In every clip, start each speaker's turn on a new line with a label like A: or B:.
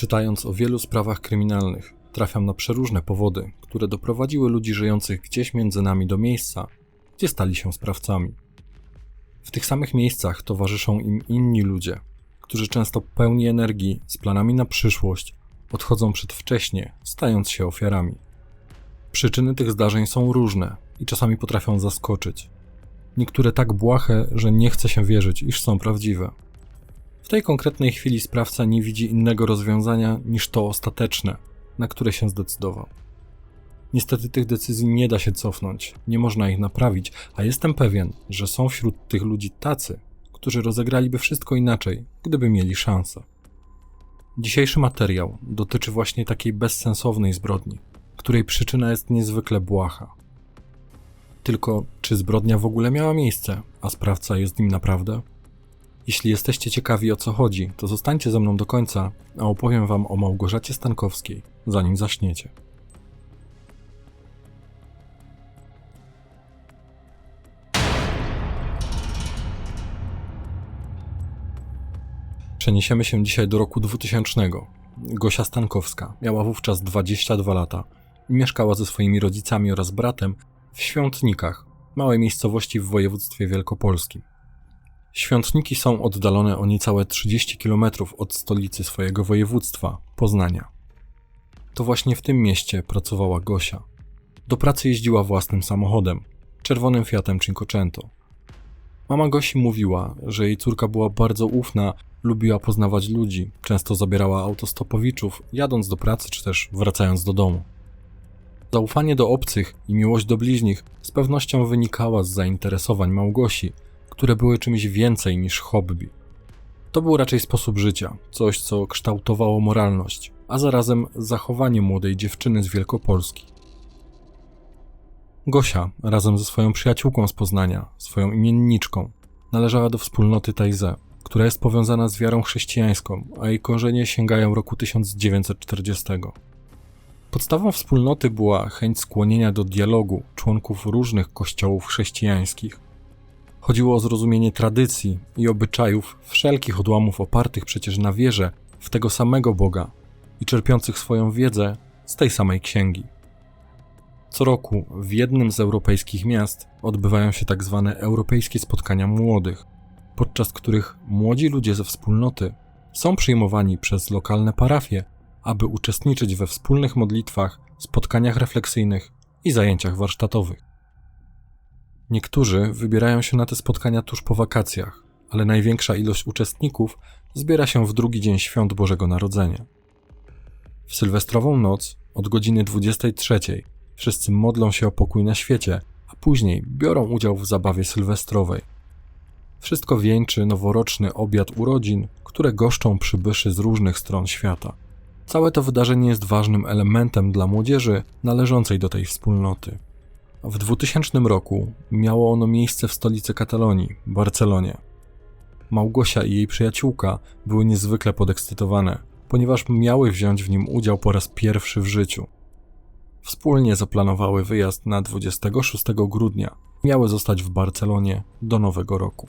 A: Czytając o wielu sprawach kryminalnych, trafiam na przeróżne powody, które doprowadziły ludzi żyjących gdzieś między nami do miejsca, gdzie stali się sprawcami. W tych samych miejscach towarzyszą im inni ludzie, którzy często pełni energii, z planami na przyszłość, odchodzą przedwcześnie, stając się ofiarami. Przyczyny tych zdarzeń są różne i czasami potrafią zaskoczyć. Niektóre tak błahe, że nie chce się wierzyć, iż są prawdziwe. W tej konkretnej chwili sprawca nie widzi innego rozwiązania niż to ostateczne, na które się zdecydował. Niestety tych decyzji nie da się cofnąć, nie można ich naprawić, a jestem pewien, że są wśród tych ludzi tacy, którzy rozegraliby wszystko inaczej, gdyby mieli szansę. Dzisiejszy materiał dotyczy właśnie takiej bezsensownej zbrodni, której przyczyna jest niezwykle błaha. Tylko czy zbrodnia w ogóle miała miejsce, a sprawca jest nim naprawdę? Jeśli jesteście ciekawi o co chodzi, to zostańcie ze mną do końca, a opowiem wam o Małgorzacie Stankowskiej, zanim zaśniecie. Przeniesiemy się dzisiaj do roku 2000. Gosia Stankowska miała wówczas 22 lata i mieszkała ze swoimi rodzicami oraz bratem w Świątnikach, małej miejscowości w województwie wielkopolskim. Świątniki są oddalone o niecałe 30 km od stolicy swojego województwa, Poznania. To właśnie w tym mieście pracowała Gosia. Do pracy jeździła własnym samochodem, czerwonym Fiatem Cinquecento. Mama Gosi mówiła, że jej córka była bardzo ufna, lubiła poznawać ludzi, często zabierała autostopowiczów, jadąc do pracy czy też wracając do domu. Zaufanie do obcych i miłość do bliźnich z pewnością wynikała z zainteresowań Małgosi, które były czymś więcej niż hobby. To był raczej sposób życia, coś co kształtowało moralność, a zarazem zachowanie młodej dziewczyny z Wielkopolski. Gosia, razem ze swoją przyjaciółką z Poznania, swoją imienniczką, należała do wspólnoty Tajze, która jest powiązana z wiarą chrześcijańską, a jej korzenie sięgają roku 1940. Podstawą wspólnoty była chęć skłonienia do dialogu członków różnych kościołów chrześcijańskich. Chodziło o zrozumienie tradycji i obyczajów wszelkich odłamów opartych przecież na wierze w tego samego Boga i czerpiących swoją wiedzę z tej samej księgi. Co roku w jednym z europejskich miast odbywają się tak zwane europejskie spotkania młodych, podczas których młodzi ludzie ze wspólnoty są przyjmowani przez lokalne parafie, aby uczestniczyć we wspólnych modlitwach, spotkaniach refleksyjnych i zajęciach warsztatowych. Niektórzy wybierają się na te spotkania tuż po wakacjach, ale największa ilość uczestników zbiera się w drugi dzień świąt Bożego Narodzenia. W sylwestrową noc od godziny 23 wszyscy modlą się o pokój na świecie, a później biorą udział w zabawie sylwestrowej. Wszystko wieńczy noworoczny obiad urodzin, które goszczą przybyszy z różnych stron świata. Całe to wydarzenie jest ważnym elementem dla młodzieży należącej do tej wspólnoty. W 2000 roku miało ono miejsce w stolicy Katalonii, Barcelonie. Małgosia i jej przyjaciółka były niezwykle podekscytowane, ponieważ miały wziąć w nim udział po raz pierwszy w życiu. Wspólnie zaplanowały wyjazd na 26 grudnia. Miały zostać w Barcelonie do nowego roku.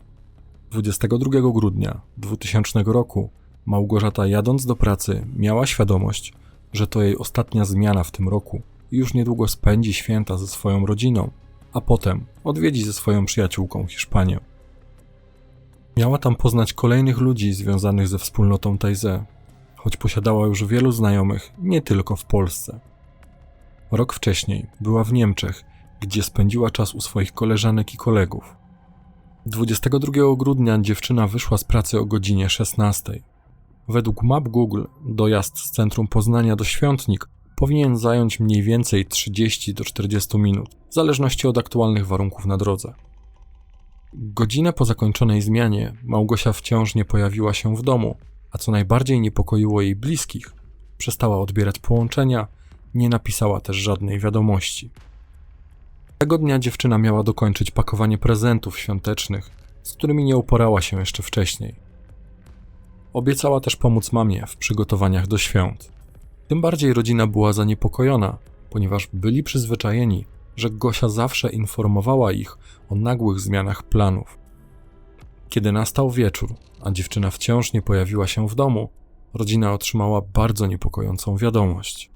A: 22 grudnia 2000 roku Małgorzata jadąc do pracy miała świadomość, że to jej ostatnia zmiana w tym roku i już niedługo spędzi święta ze swoją rodziną, a potem odwiedzi ze swoją przyjaciółką Hiszpanię. Miała tam poznać kolejnych ludzi związanych ze wspólnotą Tajze, choć posiadała już wielu znajomych nie tylko w Polsce. Rok wcześniej była w Niemczech, gdzie spędziła czas u swoich koleżanek i kolegów. 22 grudnia dziewczyna wyszła z pracy o godzinie 16. Według map Google dojazd z centrum Poznania do Świątnik powinien zająć mniej więcej 30 do 40 minut, w zależności od aktualnych warunków na drodze. Godzinę po zakończonej zmianie Małgosia wciąż nie pojawiła się w domu, a co najbardziej niepokoiło jej bliskich, przestała odbierać połączenia, nie napisała też żadnej wiadomości. Tego dnia dziewczyna miała dokończyć pakowanie prezentów świątecznych, z którymi nie uporała się jeszcze wcześniej. Obiecała też pomóc mamie w przygotowaniach do świąt. Tym bardziej rodzina była zaniepokojona, ponieważ byli przyzwyczajeni, że Gosia zawsze informowała ich o nagłych zmianach planów. Kiedy nastał wieczór, a dziewczyna wciąż nie pojawiła się w domu, rodzina otrzymała bardzo niepokojącą wiadomość.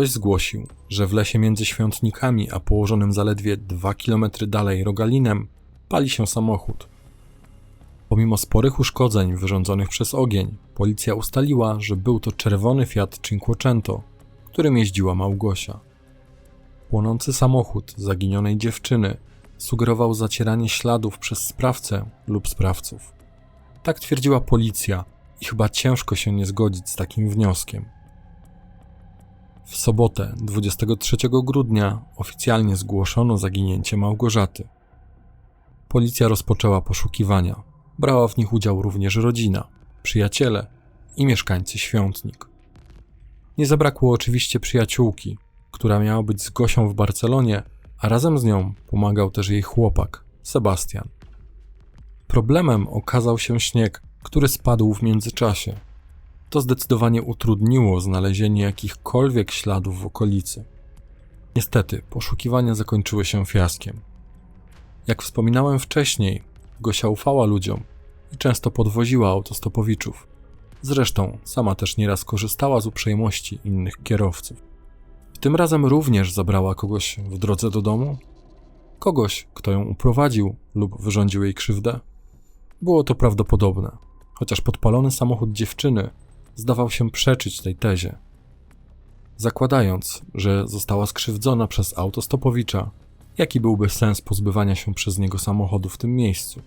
A: Ktoś zgłosił, że w lesie między świątnikami a położonym zaledwie dwa kilometry dalej rogalinem pali się samochód. Pomimo sporych uszkodzeń wyrządzonych przez ogień, policja ustaliła, że był to czerwony Fiat Cinquecento, którym jeździła Małgosia. Płonący samochód zaginionej dziewczyny sugerował zacieranie śladów przez sprawcę lub sprawców. Tak twierdziła policja i chyba ciężko się nie zgodzić z takim wnioskiem. W sobotę 23 grudnia oficjalnie zgłoszono zaginięcie Małgorzaty. Policja rozpoczęła poszukiwania. Brała w nich udział również rodzina, przyjaciele i mieszkańcy świątnik. Nie zabrakło oczywiście przyjaciółki, która miała być z Gosią w Barcelonie, a razem z nią pomagał też jej chłopak, Sebastian. Problemem okazał się śnieg, który spadł w międzyczasie. To zdecydowanie utrudniło znalezienie jakichkolwiek śladów w okolicy. Niestety, poszukiwania zakończyły się fiaskiem. Jak wspominałem wcześniej, Gosia ufała ludziom i często podwoziła autostopowiczów. Zresztą sama też nieraz korzystała z uprzejmości innych kierowców. Tym razem również zabrała kogoś w drodze do domu? Kogoś, kto ją uprowadził lub wyrządził jej krzywdę? Było to prawdopodobne, chociaż podpalony samochód dziewczyny zdawał się przeczyć tej tezie. Zakładając, że została skrzywdzona przez autostopowicza, jaki byłby sens pozbywania się przez niego samochodu w tym miejscu?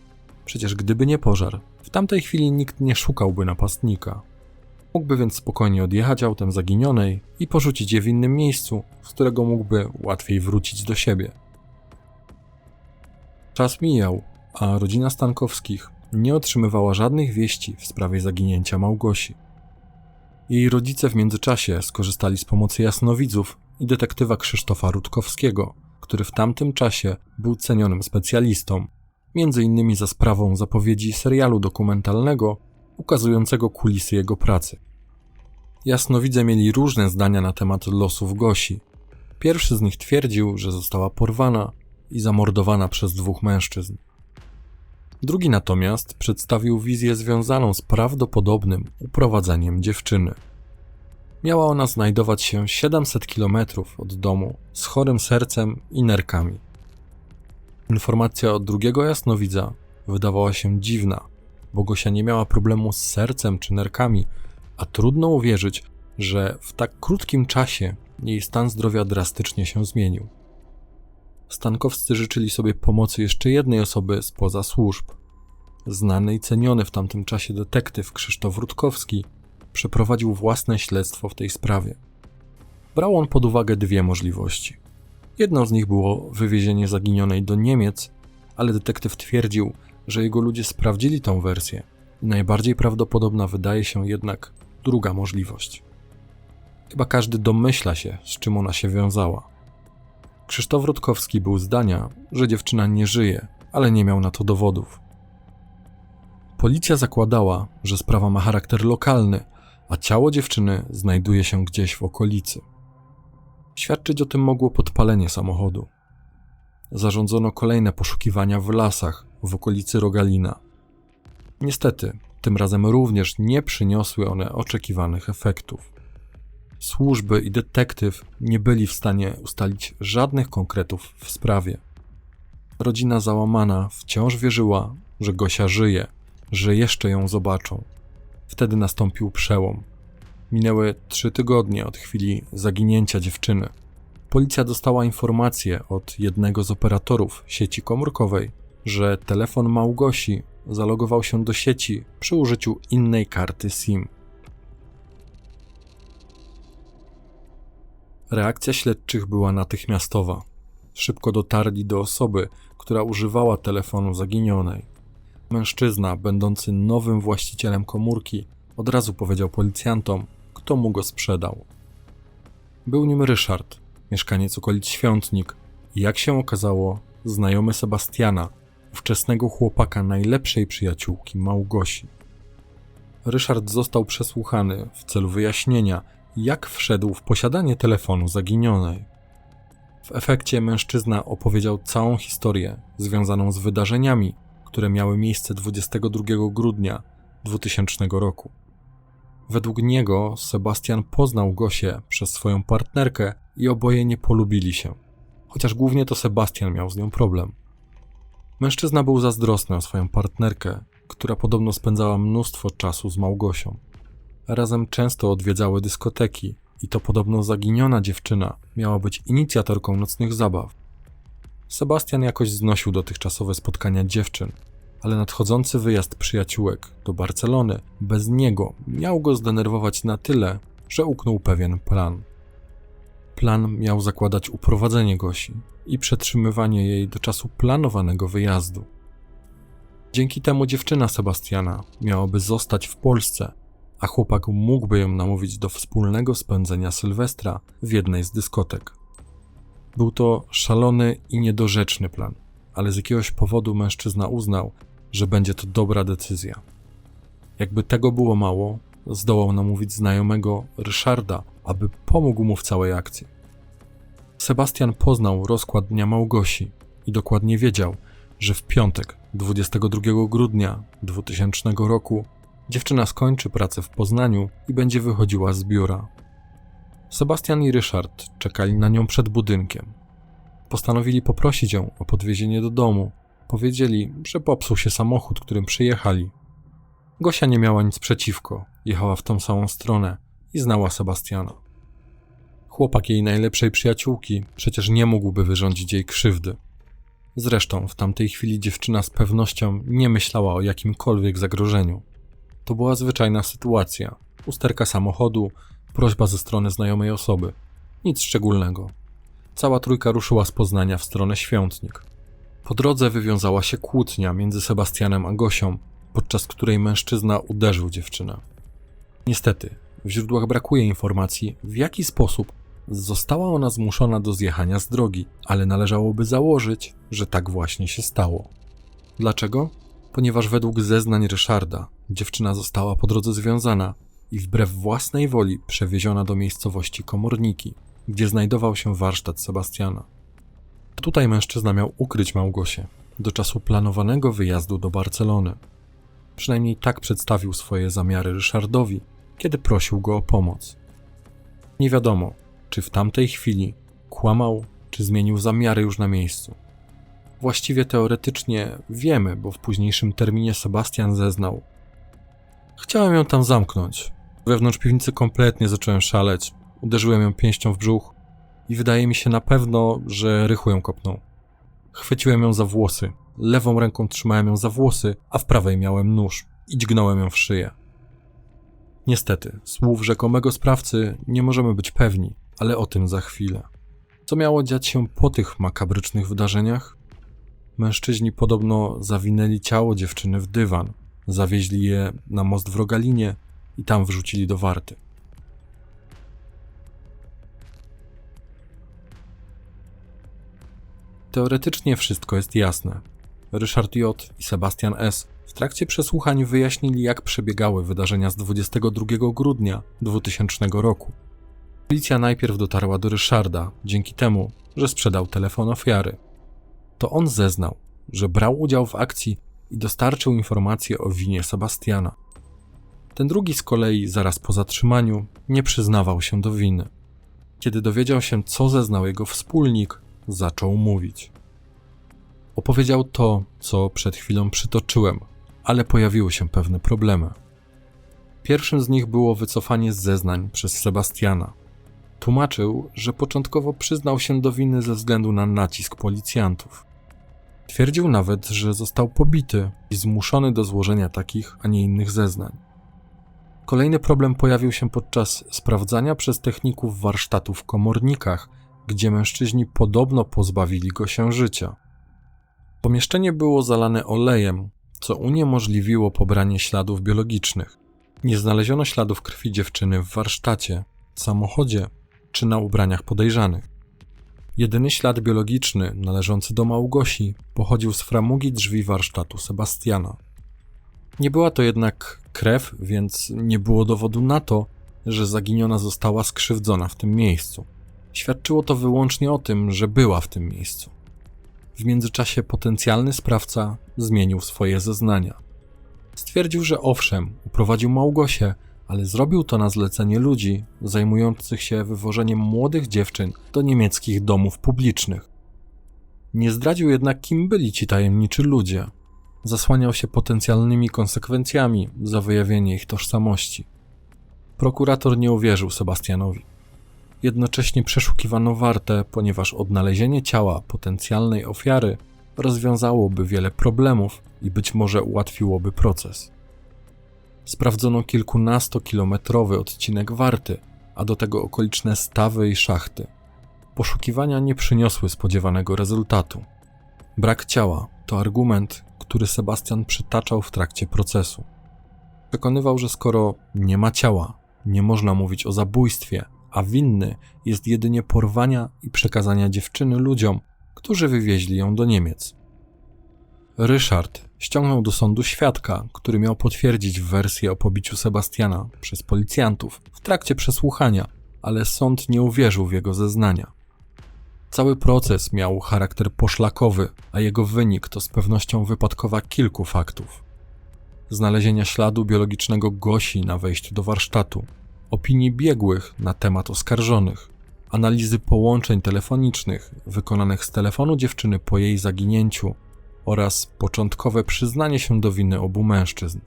A: Przecież gdyby nie pożar, w tamtej chwili nikt nie szukałby napastnika. Mógłby więc spokojnie odjechać autem zaginionej i porzucić je w innym miejscu, z którego mógłby łatwiej wrócić do siebie. Czas mijał, a rodzina Stankowskich nie otrzymywała żadnych wieści w sprawie zaginięcia Małgosi. Jej rodzice w międzyczasie skorzystali z pomocy jasnowidzów i detektywa Krzysztofa Rutkowskiego, który w tamtym czasie był cenionym specjalistą, między innymi za sprawą zapowiedzi serialu dokumentalnego ukazującego kulisy jego pracy. Jasnowidze mieli różne zdania na temat losów Gosi. Pierwszy z nich twierdził, że została porwana i zamordowana przez dwóch mężczyzn. Drugi natomiast przedstawił wizję związaną z prawdopodobnym uprowadzeniem dziewczyny. Miała ona znajdować się 700 km od domu z chorym sercem i nerkami. Informacja od drugiego jasnowidza wydawała się dziwna, bo Gosia nie miała problemu z sercem czy nerkami, a trudno uwierzyć, że w tak krótkim czasie jej stan zdrowia drastycznie się zmienił. Stankowscy życzyli sobie pomocy jeszcze jednej osoby spoza służb. Znany i ceniony w tamtym czasie detektyw Krzysztof Rutkowski przeprowadził własne śledztwo w tej sprawie. Brał on pod uwagę dwie możliwości. Jedną z nich było wywiezienie zaginionej do Niemiec, ale detektyw twierdził, że jego ludzie sprawdzili tą wersję najbardziej prawdopodobna wydaje się jednak druga możliwość. Chyba każdy domyśla się, z czym ona się wiązała. Krzysztof Rutkowski był zdania, że dziewczyna nie żyje, ale nie miał na to dowodów. Policja zakładała, że sprawa ma charakter lokalny, a ciało dziewczyny znajduje się gdzieś w okolicy. Świadczyć o tym mogło podpalenie samochodu. Zarządzono kolejne poszukiwania w lasach w okolicy Rogalina. Niestety, tym razem również nie przyniosły one oczekiwanych efektów. Służby i detektyw nie byli w stanie ustalić żadnych konkretów w sprawie. Rodzina załamana wciąż wierzyła, że Gosia żyje, że jeszcze ją zobaczą. Wtedy nastąpił przełom. Minęły trzy tygodnie od chwili zaginięcia dziewczyny. Policja dostała informację od jednego z operatorów sieci komórkowej, że telefon Małgosi zalogował się do sieci przy użyciu innej karty SIM. Reakcja śledczych była natychmiastowa. Szybko dotarli do osoby, która używała telefonu zaginionej. Mężczyzna, będący nowym właścicielem komórki, od razu powiedział policjantom, kto mu go sprzedał. Był nim Ryszard, mieszkaniec okolic Świątnik i jak się okazało, znajomy Sebastiana, ówczesnego chłopaka najlepszej przyjaciółki Małgosi. Ryszard został przesłuchany w celu wyjaśnienia, jak wszedł w posiadanie telefonu zaginionej. W efekcie mężczyzna opowiedział całą historię związaną z wydarzeniami, które miały miejsce 22 grudnia 2000 roku. Według niego Sebastian poznał Gosię przez swoją partnerkę i oboje nie polubili się. Chociaż głównie to Sebastian miał z nią problem. Mężczyzna był zazdrosny o swoją partnerkę, która podobno spędzała mnóstwo czasu z Małgosią. Razem często odwiedzały dyskoteki i to podobno zaginiona dziewczyna miała być inicjatorką nocnych zabaw. Sebastian jakoś znosił dotychczasowe spotkania dziewczyn, ale nadchodzący wyjazd przyjaciółek do Barcelony bez niego miał go zdenerwować na tyle, że uknął pewien plan. Plan miał zakładać uprowadzenie Gosi i przetrzymywanie jej do czasu planowanego wyjazdu. Dzięki temu dziewczyna Sebastiana miałaby zostać w Polsce, a chłopak mógłby ją namówić do wspólnego spędzenia Sylwestra w jednej z dyskotek. Był to szalony i niedorzeczny plan, ale z jakiegoś powodu mężczyzna uznał, że będzie to dobra decyzja. Jakby tego było mało, zdołał namówić znajomego Ryszarda, aby pomógł mu w całej akcji. Sebastian poznał rozkład dnia Małgosi i dokładnie wiedział, że w piątek 22 grudnia 2000 roku dziewczyna skończy pracę w Poznaniu i będzie wychodziła z biura. Sebastian i Ryszard czekali na nią przed budynkiem. Postanowili poprosić ją o podwiezienie do domu. Powiedzieli, że popsuł się samochód, którym przyjechali. Gosia nie miała nic przeciwko, jechała w tą samą stronę i znała Sebastiana. Chłopak jej najlepszej przyjaciółki przecież nie mógłby wyrządzić jej krzywdy. Zresztą w tamtej chwili dziewczyna z pewnością nie myślała o jakimkolwiek zagrożeniu. To była zwyczajna sytuacja. Usterka samochodu, prośba ze strony znajomej osoby. Nic szczególnego. Cała trójka ruszyła z Poznania w stronę Świątnik. Po drodze wywiązała się kłótnia między Sebastianem a Gosią, podczas której mężczyzna uderzył dziewczynę. Niestety, w źródłach brakuje informacji, w jaki sposób została ona zmuszona do zjechania z drogi, ale należałoby założyć, że tak właśnie się stało. Dlaczego? Ponieważ według zeznań Ryszarda dziewczyna została po drodze związana i wbrew własnej woli przewieziona do miejscowości Komorniki, gdzie znajdował się warsztat Sebastiana. Tutaj mężczyzna miał ukryć Małgosię do czasu planowanego wyjazdu do Barcelony. Przynajmniej tak przedstawił swoje zamiary Ryszardowi, kiedy prosił go o pomoc. Nie wiadomo, czy w tamtej chwili kłamał, czy zmienił zamiary już na miejscu. Właściwie teoretycznie wiemy, bo w późniejszym terminie Sebastian zeznał. Chciałem ją tam zamknąć. Wewnątrz piwnicy kompletnie zacząłem szaleć. Uderzyłem ją pięścią w brzuch i wydaje mi się na pewno, że rychu ją kopnął. Chwyciłem ją za włosy. Lewą ręką trzymałem ją za włosy, a w prawej miałem nóż i dźgnąłem ją w szyję. Niestety, słów rzekomego sprawcy nie możemy być pewni, ale o tym za chwilę. Co miało dziać się po tych makabrycznych wydarzeniach? Mężczyźni podobno zawinęli ciało dziewczyny w dywan, zawieźli je na most w Rogalinie i tam wrzucili do warty. Teoretycznie wszystko jest jasne. Ryszard J. i Sebastian S. w trakcie przesłuchań wyjaśnili, jak przebiegały wydarzenia z 22 grudnia 2000 roku. Policja najpierw dotarła do Ryszarda dzięki temu, że sprzedał telefon ofiary. To on zeznał, że brał udział w akcji i dostarczył informacje o winie Sebastiana. Ten drugi z kolei, zaraz po zatrzymaniu, nie przyznawał się do winy. Kiedy dowiedział się, co zeznał jego wspólnik, zaczął mówić. Opowiedział to, co przed chwilą przytoczyłem, ale pojawiły się pewne problemy. Pierwszym z nich było wycofanie z zeznań przez Sebastiana. Tłumaczył, że początkowo przyznał się do winy ze względu na nacisk policjantów. Twierdził nawet, że został pobity i zmuszony do złożenia takich, a nie innych zeznań. Kolejny problem pojawił się podczas sprawdzania przez techników warsztatu w komornikach, gdzie mężczyźni podobno pozbawili go się życia. Pomieszczenie było zalane olejem, co uniemożliwiło pobranie śladów biologicznych. Nie znaleziono śladów krwi dziewczyny w warsztacie, samochodzie czy na ubraniach podejrzanych. Jedyny ślad biologiczny należący do Małgosi pochodził z framugi drzwi warsztatu Sebastiana. Nie była to jednak krew, więc nie było dowodu na to, że zaginiona została skrzywdzona w tym miejscu. Świadczyło to wyłącznie o tym, że była w tym miejscu. W międzyczasie potencjalny sprawca zmienił swoje zeznania. Stwierdził, że owszem, uprowadził Małgosię, ale zrobił to na zlecenie ludzi zajmujących się wywożeniem młodych dziewczyn do niemieckich domów publicznych. Nie zdradził jednak, kim byli ci tajemniczy ludzie. Zasłaniał się potencjalnymi konsekwencjami za wyjawienie ich tożsamości. Prokurator nie uwierzył Sebastianowi. Jednocześnie przeszukiwano wartę, ponieważ odnalezienie ciała potencjalnej ofiary rozwiązałoby wiele problemów i być może ułatwiłoby proces. Sprawdzono kilkunastokilometrowy odcinek warty, a do tego okoliczne stawy i szachty. Poszukiwania nie przyniosły spodziewanego rezultatu. Brak ciała to argument, który Sebastian przytaczał w trakcie procesu. Przekonywał, że skoro nie ma ciała, nie można mówić o zabójstwie, a winny jest jedynie porwania i przekazania dziewczyny ludziom, którzy wywieźli ją do Niemiec. Ryszard ściągnął do sądu świadka, który miał potwierdzić wersję o pobiciu Sebastiana przez policjantów w trakcie przesłuchania, ale sąd nie uwierzył w jego zeznania. Cały proces miał charakter poszlakowy, a jego wynik to z pewnością wypadkowa kilku faktów. Znalezienia śladu biologicznego Gosi na wejściu do warsztatu, opinii biegłych na temat oskarżonych, analizy połączeń telefonicznych wykonanych z telefonu dziewczyny po jej zaginięciu oraz początkowe przyznanie się do winy obu mężczyzn.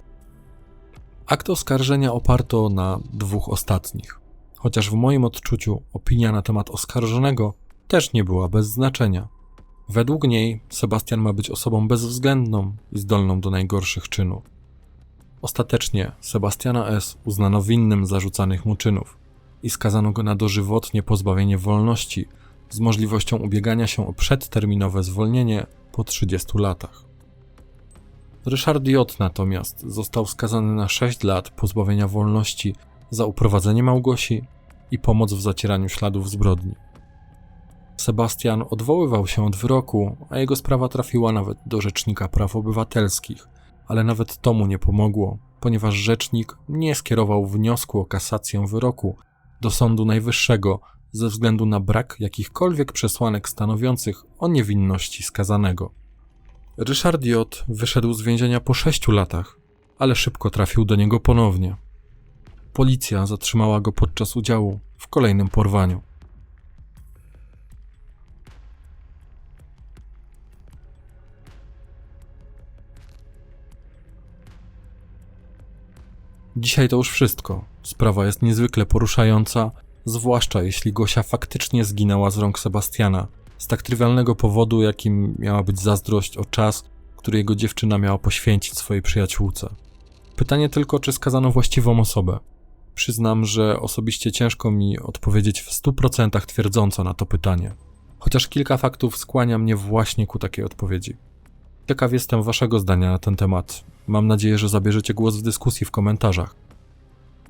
A: Akt oskarżenia oparto na dwóch ostatnich, chociaż w moim odczuciu opinia na temat oskarżonego też nie była bez znaczenia. Według niej Sebastian ma być osobą bezwzględną i zdolną do najgorszych czynów. Ostatecznie Sebastiana S. uznano winnym zarzucanych mu czynów i skazano go na dożywotnie pozbawienie wolności z możliwością ubiegania się o przedterminowe zwolnienie po 30 latach. Ryszard J. natomiast został skazany na 6 lat pozbawienia wolności za uprowadzenie Małgosi i pomoc w zacieraniu śladów zbrodni. Sebastian odwoływał się od wyroku, a jego sprawa trafiła nawet do Rzecznika Praw Obywatelskich, ale nawet to mu nie pomogło, ponieważ rzecznik nie skierował wniosku o kasację wyroku do Sądu Najwyższego ze względu na brak jakichkolwiek przesłanek stanowiących o niewinności skazanego. Ryszard J. wyszedł z więzienia po sześciu latach, ale szybko trafił do niego ponownie. Policja zatrzymała go podczas udziału w kolejnym porwaniu. Dzisiaj to już wszystko. Sprawa jest niezwykle poruszająca, zwłaszcza jeśli Gosia faktycznie zginęła z rąk Sebastiana, z tak trywialnego powodu, jakim miała być zazdrość o czas, który jego dziewczyna miała poświęcić swojej przyjaciółce. Pytanie tylko, czy skazano właściwą osobę. Przyznam, że osobiście ciężko mi odpowiedzieć w 100% twierdząco na to pytanie, chociaż kilka faktów skłania mnie właśnie ku takiej odpowiedzi. Ciekaw jestem Waszego zdania na ten temat. Mam nadzieję, że zabierzecie głos w dyskusji w komentarzach.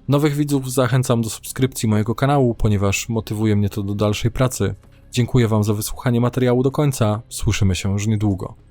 A: Nowych widzów zachęcam do subskrypcji mojego kanału, ponieważ motywuje mnie to do dalszej pracy. Dziękuję Wam za wysłuchanie materiału do końca. Słyszymy się już niedługo.